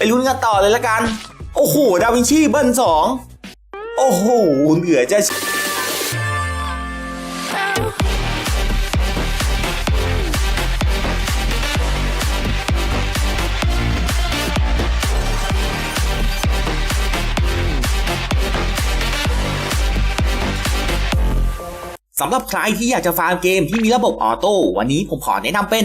ไปลุ้นกันต่อเลยละกัน โอ้โห ดาวินชีเบิ้ลสอง โอ้โห เหลือจะสำหรับใครที่อยากจะฟาร์มเกมที่มีระบบออโต้วันนี้ผมขอแนะนำเป็น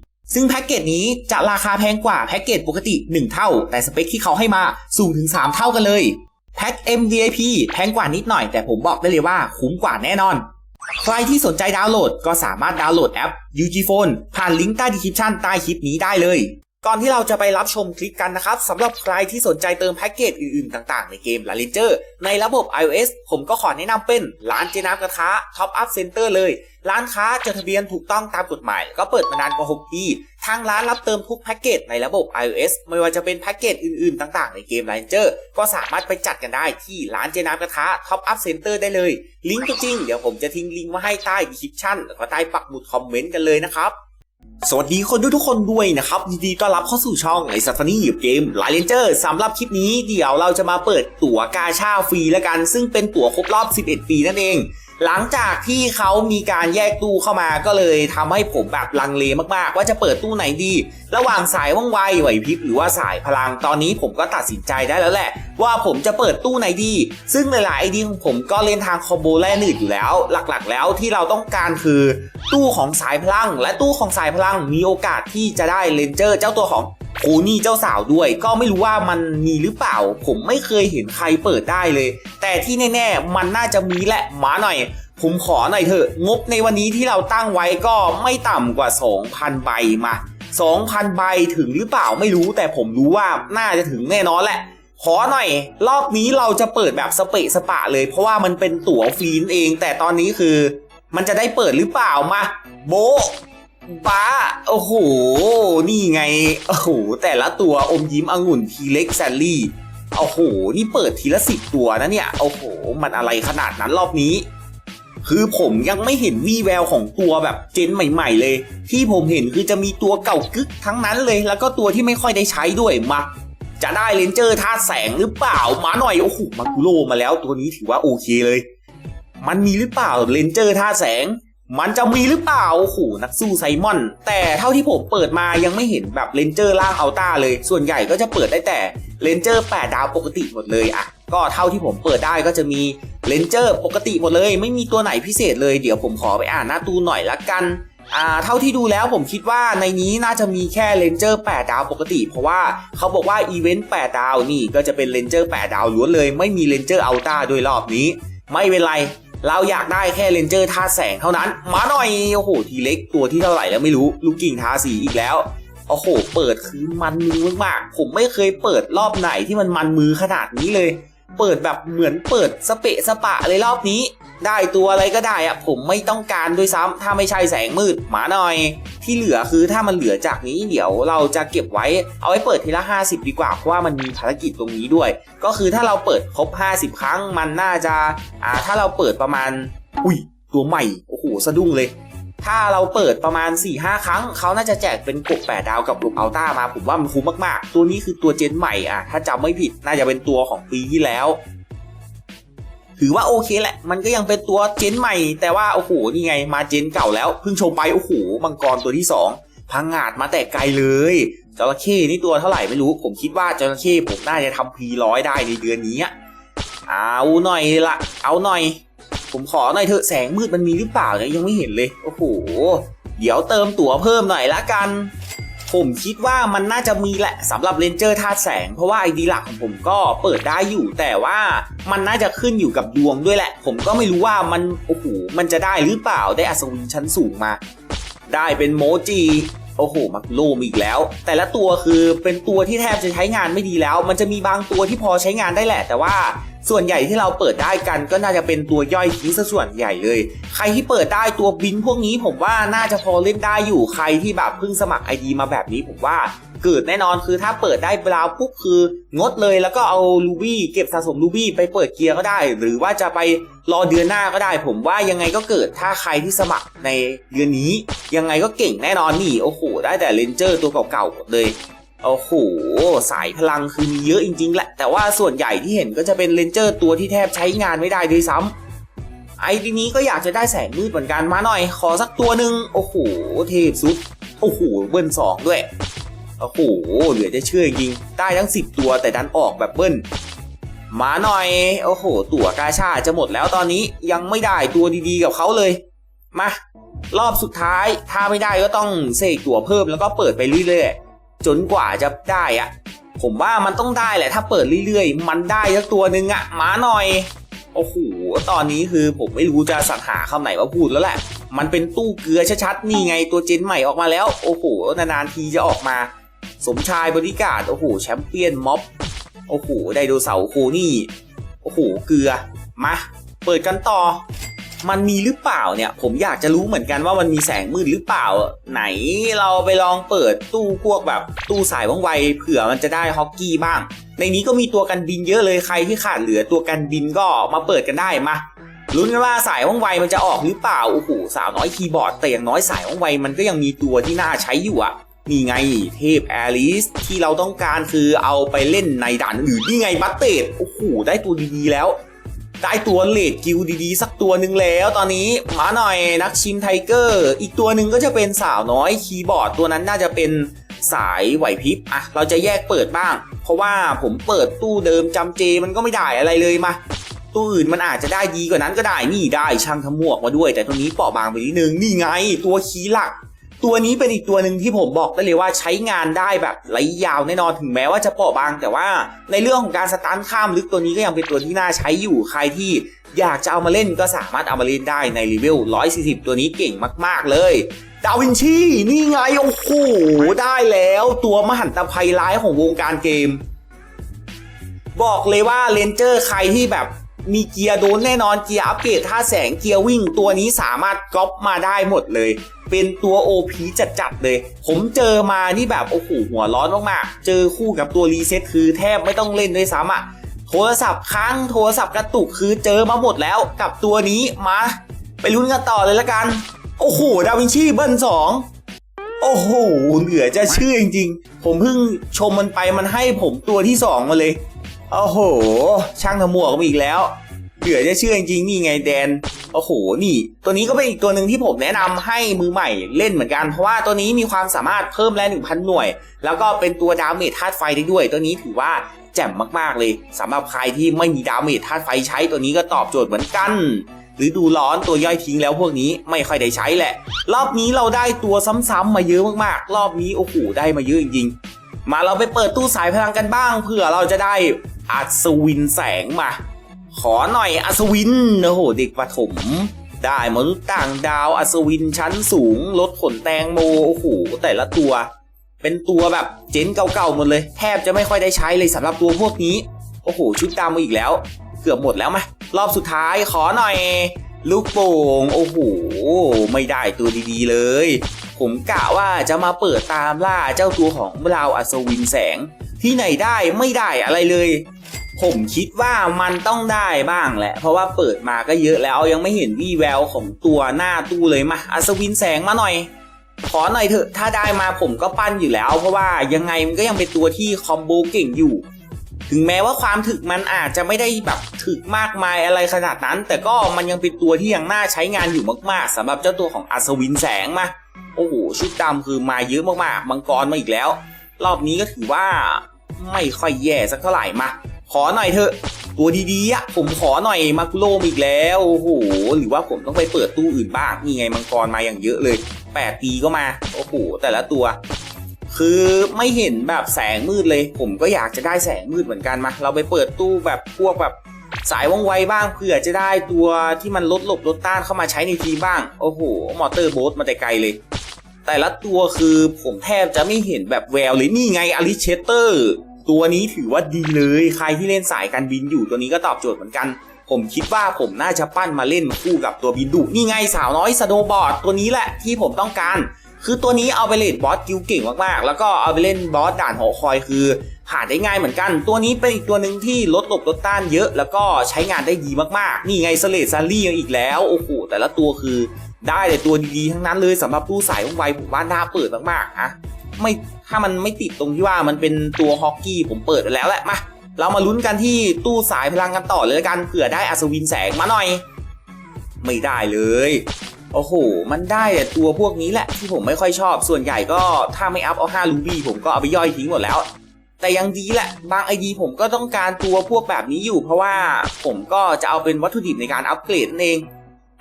ซึ่งแพ็กเกจนี้จะราคาแพงกว่าแพ็กเกจปกติ 1 เท่า แต่สเปคที่เขาให้มาสูงถึง 3 เท่ากันเลยแพ็ก MVIP แพงกว่านิดหน่อยแต่ผมบอกได้เลยว่าคุ้มกว่าแน่นอน ใครที่สนใจดาวน์โหลดก็สามารถดาวน์โหลดแอป UG Phone ผ่านลิงก์ใต้ดีคริปชันใต้คลิปนี้ได้เลยก่อนที่เราจะไปรับชมคลิปกันนะครับสำหรับใครที่สนใจเติมแพ็กเกจอื่นๆ ต่างๆ ในเกม La Ranger ในระบบ iOS ผมก็ขอแนะนำเป็นร้านเจน้ำกระทะ Top Up Center เลย ร้านค้าจดทะเบียนถูกต้องตามกฎหมาย ก็เปิดมานานกว่า 6 ปี ทางร้านรับเติมทุกแพ็กเกจในระบบ iOS ไม่ว่าจะเป็นแพ็กเกจอื่นๆ ต่างๆ ในเกม La Ranger ก็สามารถไปจัดกันได้ที่ร้านเจน้ำกระทะ Top Up Center ได้เลย ลิงก์ตัวจริง เดี๋ยวผมจะทิ้งลิงก์ไว้ให้ใต้ดีคริปชั่นแล้วก็ใต้ปักหมุดคอมเมนต์กันเลยนะครับสวัสดีคนดูทุกคนด้วยนะครับยินดีต้อนรับเข้าสู่ช่องไอซัฟฟานี่หยิบเกมไลเลนเจอร์สำหรับคลิปนี้เดี๋ยวเราจะมาเปิดตั๋วกาชาฟรีแล้วกัน ซึ่งเป็นตั๋วครบรอบ 11 ปีนั่นเอง หลังจากที่เขามีการแยกตู้เข้ามาก็เลยทำให้ผมแบบลังเลมากๆ ว่าจะเปิดตู้ไหนดี ระหว่างสายว่องไวไหวพริบหรือว่าสายพลังตอนนี้ผมก็ตัดสินใจได้แล้วแหละ ว่าผมจะเปิดตู้ไหนดี ซึ่งหลายๆไอเดียของผมก็เล่นทางคอมโบแร่นืดอยู่แล้ว หลักๆ แล้วที่เราต้องการคือ ตู้ของสายพลัง และตู้ของสายพลังมีโอกาสที่จะได้เลนเจอร์เจ้าตัวของ คนี่เจ้าสาวด้วย ก็ไม่รู้ว่ามันมีหรือเปล่า ผมไม่เคยเห็นใครเปิดได้เลย แต่ที่แน่ๆ มันน่าจะมีแหละมาหน่อย ผมขอหน่อยเถอะ งบในวันนี้ที่เราตั้งไว้ก็ไม่ต่ำกว่า 2,000 ใบมา 2,000 ใบถึงหรือเปล่าไม่รู้ แต่ผมรู้ว่าน่าจะถึงแน่นอนแหละขอหน่อย รอบนี้เราจะเปิดแบบสเปะสปะเลย เพราะว่ามันเป็นตั๋วฟรีนเอง แต่ตอนนี้คือ มันจะได้เปิดหรือเปล่ามา โบ บ้า โอ้โห นี่ไง โอ้โห แต่ละตัวอมยิ้มองุ่นทีเล็กแซลลี่ โอ้โห นี่เปิดทีละสิบตัวนะเนี่ย โอ้โห มันอะไรขนาดนั้นรอบนี้ คือผมยังไม่เห็นวี่แววของตัวแบบเจนใหม่ ๆ เลย ที่ผมเห็นคือจะมีตัวเก่ากึกทั้งนั้นเลย แล้วก็ตัวที่ไม่ค่อยได้ใช้ด้วยมา จะได้เลนเจอร์ธาตุแสงหรือเปล่า มาหน่อย โอ้โห มากุโรมาแล้วตัวนี้ถือว่าโอเคเลย มันมีหรือเปล่าเลนเจอร์ท่าแสง มันจะมีหรือเปล่าโอ้โหนักสู้ไซมอน แต่เท่าที่ผมเปิดมายังไม่เห็นแบบเลนเจอร์ล่างอัลต้าเลย ส่วนใหญ่ก็จะเปิดได้แต่เลนเจอร์8ดาวปกติหมดเลยอะก็เท่าที่ผมเปิดได้ก็จะมีเลนเจอร์ปกติหมดเลย ไม่มีตัวไหนพิเศษเลยเดี๋ยวผมขอไปอ่านหน้าตูหน่อยละกันอ่าเท่าที่ดูแล้วผมคิดว่าในนี้น่าจะมีแค่เลนเจอร์8ดาวปกติ เพราะว่าเขาบอกว่าอีเวนต์8ดาวนี่ก็จะเป็นเลนเจอร์8ดาวล้วนเลย ไม่มีเลนเจอร์อัลต้าด้วยรอบนี้ ไม่เป็นไร เราอยากได้แค่เลนเจอร์ท่าแสงเท่านั้น มาหน่อย โอ้โห ทีเล็กตัวที่เท่าไหร่แล้วไม่รู้ ลูกกิ่งทาสีอีกแล้ว โอ้โห เปิดคือมันมือมากๆ ผมไม่เคยเปิดรอบไหนที่มันมันมือขนาดนี้เลย เปิดแบบเหมือนเปิดสเปะสปะเลยรอบนี้ ได้ตัวอะไรก็ได้อะผมไม่ต้องการด้วยซ้ำถ้าไม่ใช่แสงมืดหมาหน่อย ที่เหลือคือถ้ามันเหลือจากนี้เดี๋ยวเราจะเก็บไว้เอาไว้เปิดทีละ 50 ดีกว่าเพราะว่ามันมีภารกิจตรงนี้ด้วย ก็คือถ้าเราเปิดครบ 50 ครั้งมันน่าจะอ่าถ้าเราเปิดประมาณ อุ้ยตัวใหม่โอ้โหสะดุ้งเลย ถ้าเราเปิดประมาณ 4-5 ครั้ง เขาน่าจะแจกเป็นกบ8ดาวกับลูกอัลต้ามา ผมว่ามันคุ้มมากๆ ตัวนี้คือตัวเจนใหม่อะ ถ้าจำไม่ผิดน่าจะเป็นตัวของปีที่แล้ว ถือว่าโอเคแหละ มันก็ยังเป็นตัวเจนใหม่ แต่ว่าโอ้โหนี่ไงมาเจนเก่าแล้วเพิ่งโชว์ไปโอ้โหมังกรตัวที่ 2 พังงาดมาแต่ไกลเลยจระเข้นี่ตัวเท่าไหร่ไม่รู้ ผมคิดว่าจระเข้ผมน่าจะทำพีร้อยได้ในเดือนนี้อะเอาหน่อยละเอาหน่อย ผมขอหน่อยเถอะแสงมืดมันมีหรือเปล่าเนี่ยยังไม่เห็นเลย โอ้โห เดี๋ยวเติมตั๋วเพิ่มหน่อยละกัน ผมคิดว่ามันน่าจะมีแหละสำหรับเลนเจอร์ธาตุแสง เพราะว่าไอดีหลักของผมก็เปิดได้อยู่ แต่ว่ามันน่าจะขึ้นอยู่กับดวงด้วยแหละ ผมก็ไม่รู้ว่ามันโอ้โหมันจะได้หรือเปล่าได้อัศวินชั้นสูงมา ได้เป็นโมจิโอ้โหมักโลมอีกแล้ว แต่ละตัวคือเป็นตัวที่แทบจะใช้งานไม่ดีแล้ว มันจะมีบางตัวที่พอใช้งานได้แหละ แต่ว่า ส่วนใหญ่ที่เราเปิดได้กันก็น่าจะเป็นตัวย่อยทีซะส่วนใหญ่เลย ใครที่เปิดได้ตัวบินพวกนี้ผมว่าน่าจะพอเล่นได้อยู่ใครที่แบบเพิ่งสมัครไอดีมาแบบนี้ผมว่าเกิดแน่นอนคือถ้าเปิดได้บราวปุ๊บคืองดเลยแล้วก็เอาลูบี้เก็บสะสมลูบี้ไปเปิดเกียร์ก็ได้ หรือว่าจะไปรอเดือนหน้าก็ได้ ผมว่ายังไงก็เกิดถ้าใครที่สมัครในเดือนนี้ ยังไงก็เก่งแน่นอนนี่โอ้โหได้แต่เลนเจอร์ตัวเก่าๆหมดเลย โอ้โหสายพลังคือมีเยอะจริงๆแหละ แต่ว่าส่วนใหญ่ที่เห็นก็จะเป็นเลนเจอร์ตัวที่แทบใช้งานไม่ได้ด้วยซ้ำไอ้ทีนี้ก็อยากจะได้แสงมืดเหมือนกันมาหน่อย ขอสักตัวหนึ่งโอ้โหเทพสุด โอ้โหเบิ้ลสองด้วยโอ้โหเหลือจะเชื่อจริงได้ทั้ง 10 ตัวแต่ดันออกแบบเบิ้ลมาหน่อย โอ้โห ตั๋วกาชาจะหมดแล้วตอนนี้ยังไม่ได้ตัวดีๆกับเขาเลย มารอบสุดท้ายถ้าไม่ได้ก็ต้องเสกตั๋วเพิ่มแล้วก็เปิดไปเรื่อยๆ จนกว่าจะได้อะผมว่ามันต้องได้แหละถ้าเปิดเรื่อยๆ มันได้สักตัวหนึ่งอะมาหน่อย โอ้โห ตอนนี้คือผมไม่รู้จะสรรหาคำไหนมาพูดแล้วแหละ มันเป็นตู้เกลือชัดๆ นี่ไงตัวเจนใหม่ออกมาแล้ว โอ้โห นานๆทีจะออกมา สมชายบริการโอ้โห แชมเปี้ยนม็อบ โอ้โห ไดโนเสาร์โคนี่ โอ้โห เกลือ มา เปิดกันต่อ มันมีหรือเปล่าเนี่ย ผมอยากจะรู้เหมือนกันว่ามันมีแสงมืดหรือเปล่า ไหนเราไปลองเปิดตู้พวกแบบตู้สายว่องไวเผื่อมันจะได้ฮอกกี้บ้าง ในนี้ก็มีตัวกันบินเยอะเลยใครที่ขาดเหลือตัวกันบินก็มาเปิดกันได้มาลุ้นกันว่าสายว่องไวมันจะออกหรือเปล่าโอ้โหสาวน้อยคีย์บอร์ดแต่อย่างน้อยสายว่องไวมันก็ยังมีตัวที่น่าใช้อยู่อะนี่ไงเทพแอลิสที่เราต้องการคือเอาไปเล่นในด่านอื่นนี่ไงบัตเตดโอ้โหได้ตัวดีๆแล้ว ได้ตัวเลดกิลดีๆ สักตัวหนึ่งแล้ว ตอนนี้มาหน่อยนักชิมไทเกอร์ อีกตัวหนึ่งก็จะเป็นสาวน้อยคีย์บอร์ดตัวนั้นน่าจะเป็นสายไหวพริบอะเราจะแยกเปิดบ้าง เพราะว่าผมเปิดตู้เดิมจำเจมันก็ไม่ได้อะไรเลยมาตู้อื่นมันอาจจะได้ดีกว่านั้นก็ได้นี่ได้ช่างทำหมวกมาด้วย แต่ตัวนี้เปราะบางไปนิดนึงนี่ไง ตัวคีย์หลัก ตัวนี้เป็นอีกตัวหนึ่งที่ผมบอกได้เลยว่าใช้งานได้แบบระยะยาวแน่นอนถึงแม้ว่าจะเปราะบาง แต่ว่าในเรื่องของการสตาร์ทข้ามลึกตัวนี้ก็ยังเป็นตัวที่น่าใช้อยู่ใครที่อยากจะเอามาเล่นก็สามารถเอามาเล่นได้ในเลเวล140 ตัวนี้เก่งมาก ๆ เลยดาวินชีนี่ไงโอ้โหได้แล้วตัวมหันตภัยร้ายของวงการเกม บอกเลยว่าเลนเจอร์ใครที่แบบมีเกียร์โดนแน่นอนเกียร์อัปเกรดท่าแสงเกียร์วิ่งตัวนี้สามารถก๊อปมาได้หมดเลย เป็นตัว OP จัดๆเลย ผมเจอมานี่แบบโอ้โหหัวร้อนมากๆ เจอคู่กับตัวรีเซ็ตคือแทบไม่ต้องเล่นด้วยซ้ำอะโทรศัพท์ค้างโทรศัพท์กระตุกคือเจอมาหมดแล้วกับตัวนี้มา ไปลุ้นกันต่อเลยละกัน โอ้โห ดาวินชีเบิ้ลสองโอ้โห เหลือจะเชื่อจริงๆ ผมเพิ่งชมมันไปมันให้ผมตัวที่สองมาเลย โอ้โห ช่างทำหมวกมาอีกแล้ว เหลือจะเชื่อจริงๆนี่ไงแดน โอ้โหนี่ ตัวนี้ก็เป็นอีกตัวหนึ่งที่ผมแนะนำให้มือใหม่เล่นเหมือนกัน เพราะว่าตัวนี้มีความสามารถเพิ่มแรง1,000หน่วย แล้วก็เป็นตัวดาเมจธาตุไฟได้ด้วย ตัวนี้ถือว่าแจ่มมากๆเลยสำหรับใครที่ไม่มีดาเมจธาตุไฟใช้ตัวนี้ก็ตอบโจทย์เหมือนกันหรือดูร้อนตัวย่อยทิ้งแล้วพวกนี้ไม่ค่อยได้ใช้แหละ รอบนี้เราได้ตัวซ้ำๆมาเยอะมากๆ รอบนี้โอ้โหได้มาเยอะจริงๆมาเราไปเปิดตู้สายพลังกันบ้างเผื่อเราจะได้อัศวินแสงมา ขอหน่อยอัศวินโอ้โหเด็กประถม ได้มนุษย์ต่างดาวอัศวินชั้นสูงลดผลแตงโมโอ้โหแต่ละตัว เป็นตัวแบบเจนเก่าๆหมดเลย แทบจะไม่ค่อยได้ใช้เลยสำหรับตัวพวกนี้ โอ้โห ชุดดำมาอีกแล้ว เกือบหมดแล้วไหมรอบสุดท้ายขอหน่อย ลูกโป่งโอ้โหไม่ได้ตัวดีๆเลย ผมกะว่าจะมาเปิดตามล่าเจ้าตัวของเราอัศวินแสง ที่ไหนได้ไม่ได้อะไรเลย ผมคิดว่ามันต้องได้บ้างแหละ เพราะว่าเปิดมาก็เยอะแล้วยังไม่เห็นวี่แววของตัวหน้าตู้เลยมาอัศวินแสงมาหน่อย ขอหน่อยเถอะถ้าได้มาผมก็ปั้นอยู่แล้ว เพราะว่ายังไงมันก็ยังเป็นตัวที่คอมโบเก่งอยู่ ถึงแม้ว่าความถึกมันอาจจะไม่ได้แบบถึกมากมายอะไรขนาดนั้น แต่ก็มันยังเป็นตัวที่ยังน่าใช้งานอยู่มาก ๆสำหรับเจ้าตัวของอัศวินแสงมาโอ้โหชุดดำคือมาเยอะมากๆมังกรมาอีกแล้ว รอบนี้ก็ถือว่าไม่ค่อยแย่สักเท่าไหร่มา ขอหน่อยเถอะ ตัวดีๆอะผมขอหน่อยมากุโลมอีกแล้วโอ้โหหรือว่าผมต้องไปเปิดตู้อื่นบ้างนี่ไงมังกรมาอย่างเยอะเลยแปดตีก็มาโอ้โหแต่ละตัว คือไม่เห็นแบบแสงมืดเลย ผมก็อยากจะได้แสงมืดเหมือนกันมาเราไปเปิดตู้แบบพวกแบบสายว่องไวบ้างเผื่อจะได้ตัวที่มันลดหลบลดต้านเข้ามาใช้ในทีบ้าง โอ้โห มอเตอร์โบ๊ทมาแต่ไกลเลย แต่ละตัวคือผมแทบจะไม่เห็นแบบแววเลยนี่ไงอลิเชเตอร์ ตัวนี้ถือว่าดีเลย ใครที่เล่นสายการบินอยู่ตัวนี้ก็ตอบโจทย์เหมือนกัน ผมคิดว่าผมน่าจะปั้นมาเล่นคู่กับตัวบินดุนี่ไงสาวน้อยสโนบอร์ดตัวนี้แหละที่ผมต้องการ คือตัวนี้เอาไปเล่นบอสกิลเก่งมากๆ แล้วก็เอาไปเล่นบอสด่านหอคอยคือผ่านได้ง่ายเหมือนกัน ตัวนี้เป็นอีกตัวหนึ่งที่ลดหลบลดต้านเยอะ แล้วก็ใช้งานได้ดีมากๆ นี่ไงสเลดซารี่ยังอีกแล้วโอ้โหแต่ละตัวคือได้แต่ตัวดีๆทั้งนั้นเลยสำหรับตู้สายว่องไวผมว่าน่าเปิดมากๆอะ ไม่ถ้ามันไม่ติดตรงที่ว่ามันเป็นตัวฮอกกี้ผมเปิดไปแล้วแหละมาเรามาลุ้นกันที่ตู้สายพลังกันต่อเลยละกันเผื่อได้อัศวินแสงมาหน่อย ไม่ได้เลยโอ้โห มันได้แต่ตัวพวกนี้แหละที่ผมไม่ค่อยชอบ ส่วนใหญ่ก็ถ้าไม่อัพเอา5ลูบี้ผมก็เอาไปย่อยทิ้งหมดแล้ว แต่ยังดีแหละ บางไอดีผมก็ต้องการตัวพวกแบบนี้อยู่ เพราะว่าผมก็จะเอาเป็นวัตถุดิบในการอัปเกรดนั่นเอง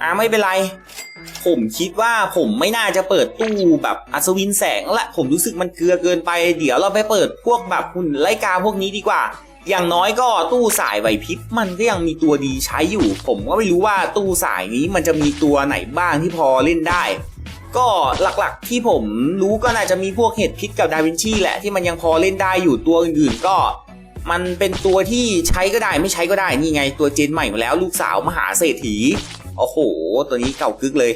อ่าไม่เป็นไร ผมคิดว่าผมไม่น่าจะเปิดตู้แบบอัศวินแสงละผมรู้สึกมันเกลือเกินไป เดี๋ยวเราไปเปิดพวกแบบหุ่นไล่กาพวกนี้ดีกว่า อย่างน้อยก็ตู้สายไหวพริบมันก็ยังมีตัวดีใช้อยู่ ผมก็ไม่รู้ว่าตู้สายนี้มันจะมีตัวไหนบ้างที่พอเล่นได้ ก็หลักๆที่ผมรู้ก็น่าจะมีพวกเห็ดพิษกับดาวินชีแหละที่มันยังพอเล่นได้อยู่ตัวอื่นๆก็มันเป็นตัวที่ใช้ก็ได้ไม่ใช้ก็ได้นี่ไงตัวเจนใหม่มาแล้วลูกสาวมหาเศรษฐี โอ้โห ตัวนี้เก่ากึกเลย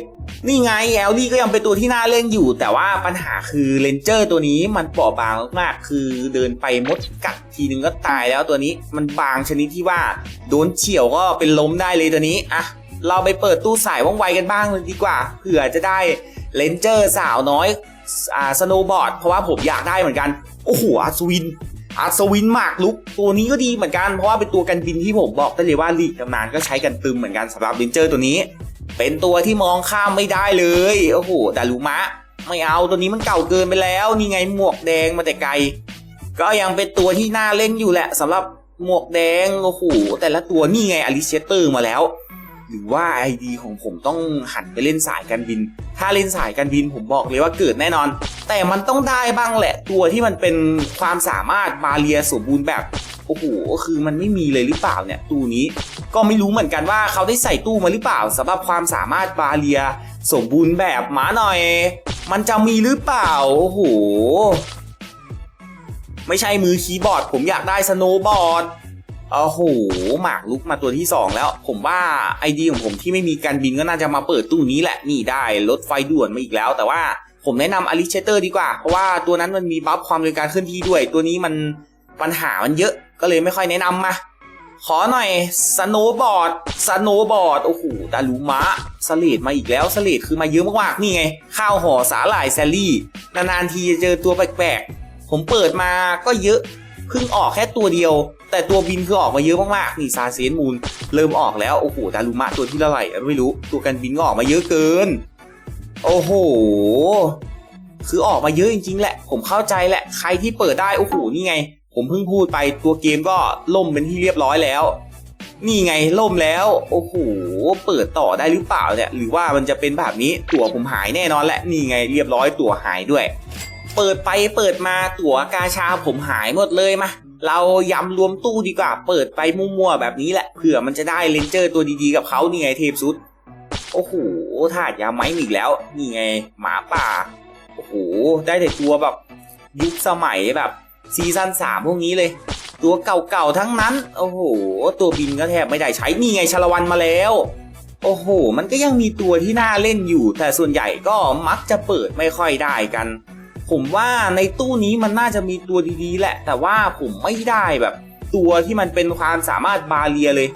นี่ไงแอลลี่ก็ยังเป็นตัวที่น่าเล่นอยู่ แต่ว่าปัญหาคือเลนเจอร์ตัวนี้มันเปราะบางมากคือเดินไปมดกัดทีนึงก็ตายแล้วตัวนี้มันบางชนิดที่ว่า โดนเฉี่ยวก็เป็นล้มได้เลยตัวนี้อะเราไปเปิดตู้สายว่องไวกันบ้างเลยดีกว่าเผื่อจะได้เลนเจอร์สาวน้อยอ่าสโนบอร์ดเพราะว่าผมอยากได้เหมือนกัน โอ้โหอัศวิน อัศวินหมากลุกตัวนี้ก็ดีเหมือนกันเพราะว่าเป็นตัวกันบินที่ผมบอกได้เลยว่าลีกตำนานก็ใช้กันตึมเหมือนกันสำหรับเลนเจอร์ตัวนี้ เป็นตัวที่มองข้ามไม่ได้เลยโอ้โหดารุมะ ไม่เอาตัวนี้มันเก่าเกินไปแล้ว นี่ไงหมวกแดงมาแต่ไกล ก็ยังเป็นตัวที่น่าเล่นอยู่แหละสำหรับหมวกแดงโอ้โหแต่ละตัวนี่ไงอลิเชเตอร์มาแล้ว หรือว่าไอดีของผมต้องหันไปเล่นสายการบิน ถ้าเล่นสายการบินผมบอกเลยว่าเกิดแน่นอน แต่มันต้องได้บ้างแหละตัวที่มันเป็นความสามารถบาเรียสมบูรณ์แบบโอ้โหคือมันไม่มีเลยหรือเปล่าเนี่ยตู้นี้ก็ไม่รู้เหมือนกันว่าเขาได้ใส่ตู้มาหรือเปล่าสำหรับความสามารถบาเรียสมบูรณ์แบบหมาหน่อย มันจะมีหรือเปล่าโอ้โหไม่ใช่มือคีย์บอร์ด ผมอยากได้สโนว์บอร์ด โอ้โหหมากลุกมาตัวที่ 2 แล้ว ผมว่าไอเดียของผมที่ไม่มีการบินก็น่าจะมาเปิดตู้นี้แหละนี่ได้รถไฟด่วนมาอีกแล้ว แต่ว่าผมแนะนำอลิเชเตอร์ดีกว่า เพราะว่าตัวนั้นมันมีบัฟความเร็วการเคลื่อนที่ด้วย ตัวนี้มันปัญหามันเยอะก็เลยไม่ค่อยแนะนำมาขอหน่อยสโนบอร์ดสโนบอร์ดโอ้โหดารุมะสเลดมาอีกแล้วสเลดคือมาเยอะมากๆนี่ไง ข้าวห่อสาหร่ายแซลลี่ นานๆทีจะเจอตัวแปลกๆ ผมเปิดมาก็เยอะเพิ่งออกแค่ตัวเดียว แต่ตัวบินคือออกมาเยอะมากๆนี่ซาเซนมูนเริ่มออกแล้วโอ้โหดารุมะตัวที่เท่าไหร่ไม่รู้ตัวกันบินก็ออกมาเยอะเกิน โอ้โหคือออกมาเยอะจริงๆแหละ ผมเข้าใจแหละใครที่เปิดได้โอ้โหนี่ไง ผมเพิ่งพูดไปตัวเกมก็ล่มเป็นที่เรียบร้อยแล้ว นี่ไงล่มแล้วโอ้โหเปิดต่อได้หรือเปล่าเนี่ยหรือว่ามันจะเป็นแบบนี้ตั๋วผมหายแน่นอนแหละนี่ไงเรียบร้อยตั๋วหายด้วย เปิดไปเปิดมาตั๋วกาชาผมหายหมดเลยมา เรายำรวมตู้ดีกว่า เปิดไปมั่วๆแบบนี้แหละ เผื่อมันจะได้เลนเจอร์ตัวดีๆกับเขานี่ไงเทพสุด โอ้โหถาดยาไม้อีกแล้ว นี่ไง หมาป่า โอ้โห ได้แต่ตัวแบบยุคสมัยแบบซีซั่นสามพวกนี้เลย ตัวเก่าๆทั้งนั้น โอ้โห ตัวบินก็แทบไม่ได้ใช้ นี่ไงชลวันมาแล้ว โอ้โห มันก็ยังมีตัวที่น่าเล่นอยู่ แต่ส่วนใหญ่ก็มักจะเปิดไม่ค่อยได้กัน ผมว่าในตู้นี้มันน่าจะมีตัวดีๆ แหละ แต่ว่าผมไม่ได้แบบ ตัวที่มันเป็นความสามารถบาเรียเลย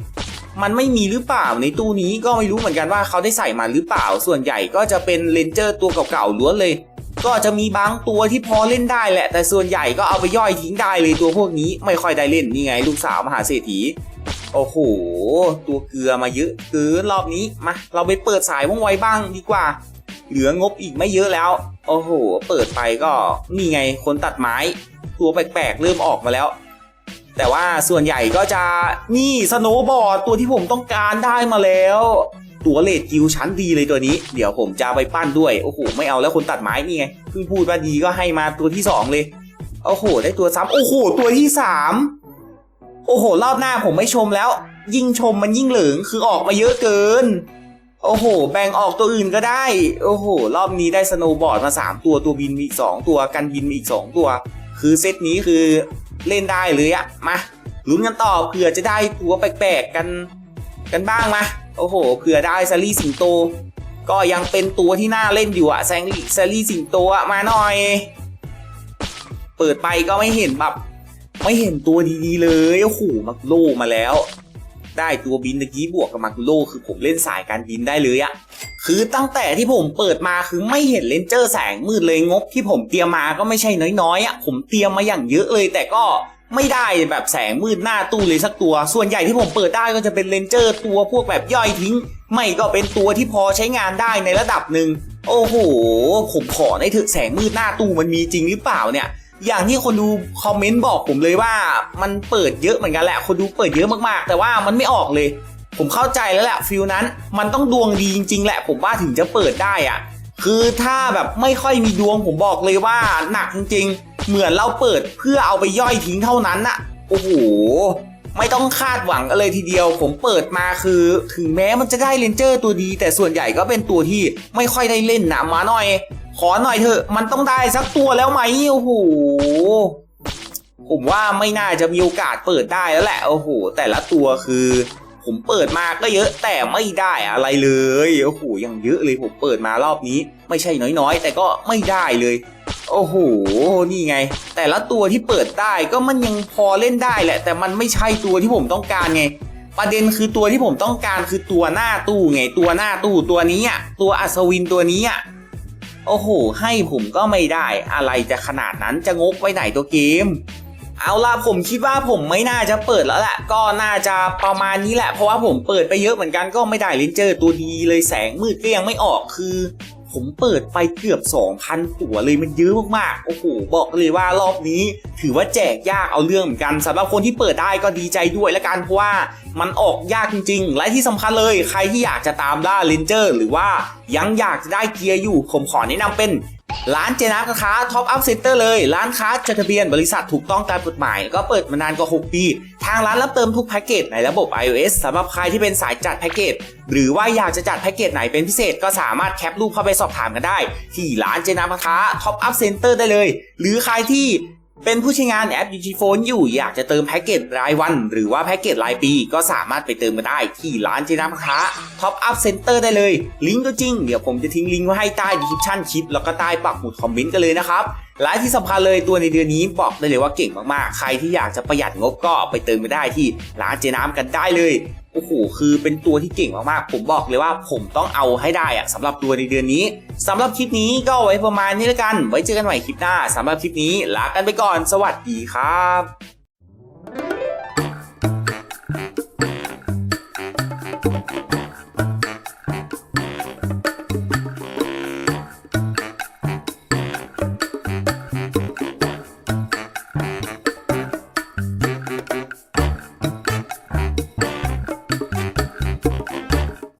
มันไม่มีหรือเปล่าในตู้นี้ก็ไม่รู้เหมือนกันว่าเขาได้ใส่มาหรือเปล่า ส่วนใหญ่ก็จะเป็นเลนเจอร์ตัวเก่าๆล้วนเลย ก็จะมีบางตัวที่พอเล่นได้แหละ แต่ส่วนใหญ่ก็เอาไปย่อยทิ้งได้เลยตัวพวกนี้ไม่ค่อยได้เล่นนี่ไง ลูกสาวมหาเศรษฐีโอ้โห ตัวเกลือมาเยอะเกินรอบนี้มาเราไปเปิดสายว่องไวบ้างดีกว่า เหลืองบอีกไม่เยอะแล้ว โอ้โห เปิดไปก็นี่ไงคนตัดไม้ ตัวแปลกๆ เริ่มออกมาแล้ว แต่ว่าส่วนใหญ่ก็จะนี่สโนบอร์ดตัวที่ผมต้องการได้มาแล้ว ตัวเลดกิวชั้นดีเลยตัวนี้ เดี๋ยวผมจะไปปั้นด้วย โอ้โห ไม่เอาแล้วคนตัดไม้นี่ไงเพิ่งพูดว่าดีก็ให้มาตัวที่สองเลย โอ้โห ได้ตัวซ้ำโอ้โห ตัวที่สามโอ้โห รอบหน้าผมไม่ชมแล้ว ยิ่งชมมันยิ่งเหลืองคือออกมาเยอะเกิน โอ้โห แบ่งออกตัวอื่นก็ได้ โอ้โห รอบนี้ได้สโนว์บอร์ดมาสามตัว ตัวบินมีอีกสองตัวกันบินมีอีกสองตัว คือเซตนี้คือเล่นได้เลยอะมาลุ้นกันต่อเผื่อจะได้ตัวแปลกๆกันกันบ้างมา โอ้โห เผื่อได้ซารี่สิงโต ก็ยังเป็นตัวที่น่าเล่นอยู่อะแซงลี่ซารี่สิงโตอะมาหน่อย เปิดไปก็ไม่เห็นแบบไม่เห็นตัวดีๆเลย โอ้โห มักโลมาแล้ว ได้ตัวบินตะกี้บวกกับมากุโลคือผมเล่นสายการบินได้เลยอะคือตั้งแต่ที่ผมเปิดมาคือไม่เห็นเลนเจอร์แสงมืดเลยงบที่ผมเตรียมมาก็ไม่ใช่น้อยๆอะผมเตรียมมาอย่างเยอะเลย แต่ก็ไม่ได้แบบแสงมืดหน้าตู้เลยสักตัว ส่วนใหญ่ที่ผมเปิดได้ก็จะเป็นเลนเจอร์ตัวพวกแบบย่อยทิ้ง ไม่ก็เป็นตัวที่พอใช้งานได้ในระดับหนึ่งโอ้โห ผมขอในเถอะแสงมืดหน้าตู้มันมีจริงหรือเปล่าเนี่ย อย่างที่คนดูคอมเมนต์บอกผมเลยว่ามันเปิดเยอะเหมือนกันแหละคนดูเปิดเยอะมากๆ แต่ว่ามันไม่ออกเลย ผมเข้าใจแล้วแหละฟิลนั้นมันต้องดวงดีจริงๆแหละ ผมว่าถึงจะเปิดได้อะคือถ้าแบบไม่ค่อยมีดวงผมบอกเลยว่าหนักจริงๆ เหมือนเราเปิดเพื่อเอาไปย่อยทิ้งเท่านั้นอะโอ้โหไม่ต้องคาดหวังกันเลยทีเดียว ผมเปิดมาคือ ถึงแม้มันจะได้เลนเจอร์ตัวดี แต่ส่วนใหญ่ก็เป็นตัวที่ไม่ค่อยได้เล่นนะมาหน่อย ขอหน่อยเถอะ มันต้องได้สักตัวแล้วไหมโอ้โหผมว่าไม่น่าจะมีโอกาสเปิดได้แล้วแหละโอ้โหแต่ละตัวคือ ผมเปิดมาก็เยอะแต่ไม่ได้อะไรเลยโอ้โหยังเยอะเลยผมเปิดมารอบนี้ ไม่ใช่น้อยๆ แต่ก็ไม่ได้เลย โอ้โหนี่ไง แต่ละตัวที่เปิดได้ก็มันยังพอเล่นได้แหละ แต่มันไม่ใช่ตัวที่ผมต้องการไง ประเด็นคือตัวที่ผมต้องการคือตัวหน้าตู้ไง ตัวหน้าตู้ตัวนี้อะตัวอัศวินตัวนี้อะ โอ้โห ให้ผมก็ไม่ได้ อะไรจะขนาดนั้นจะงกไปไหนตัวเกม เอาล่ะผมคิดว่าผมไม่น่าจะเปิดแล้วแหละ ก็น่าจะประมาณนี้แหละ เพราะว่าผมเปิดไปเยอะเหมือนกันก็ไม่ได้เลนเจอร์ตัวดีเลยแสงมืดก็ยังไม่ออกคือ ผมเปิดไปเกือบ 2,000ตัวเลยมันเยอะมากๆ โอ้โห บอกเลยว่ารอบนี้ ถือว่าแจกยากเอาเรื่องเหมือนกันสำหรับคนที่เปิดได้ก็ดีใจด้วยละกันเพราะว่ามันออกยากจริง ๆ และที่สำคัญเลยใครที่อยากจะตามล่าเลนเจอร์ หรือว่ายังอยากจะได้เกียร์อยู่ผมขอแนะนำเป็น ร้านเจนับนะคะท็อปอัพเซ็นเตอร์เลย ร้านค้าจดทะเบียนบริษัทถูกต้องตามกฎหมาย แล้วก็เปิดมานานกว่า 6 ปี ทางร้านรับเติมทุกแพ็กเกจในระบบ iOS สำหรับใครที่เป็นสายจัดแพ็กเกจหรือว่าอยากจะจัดแพ็กเกจไหนเป็นพิเศษก็สามารถแคปรูปเข้าไปสอบถามกันได้ ที่ร้านเจนับนะคะท็อปอัพเซ็นเตอร์ได้เลย หรือใครที่ เป็นผู้ใช้งานแอป UG Phone อยู่อยากจะเติมแพ็กเกจรายวัน หรือว่าแพ็กเกจรายปี ก็สามารถไปเติมมาได้ที่ร้านเจนับนะคะท็อปอัพเซ็นเตอร์ได้เลย ลิงก์ก็จริง เดี๋ยวผมจะทิ้งลิงก์ไว้ให้ใต้ดีคริปชั่นคลิป แล้วก็ใต้ปักหมุดคอมเมนต์กันเลยนะครับ และที่สำคัญเลยตัวในเดือนนี้บอกได้เลยว่าเก่งมากๆ ใครที่อยากจะประหยัดงบก็ไปเติมมาได้ที่ร้านเจน้ำกันได้เลยโอ้โหคือเป็นตัวที่เก่งมากๆ ผมบอกเลยว่าผมต้องเอาให้ได้อะสำหรับตัวในเดือนนี้สำหรับคลิปนี้ก็ไว้ประมาณนี้แล้วกัน ไว้เจอกันใหม่คลิปหน้าสำหรับคลิปนี้ลากันไปก่อน สวัสดีครับ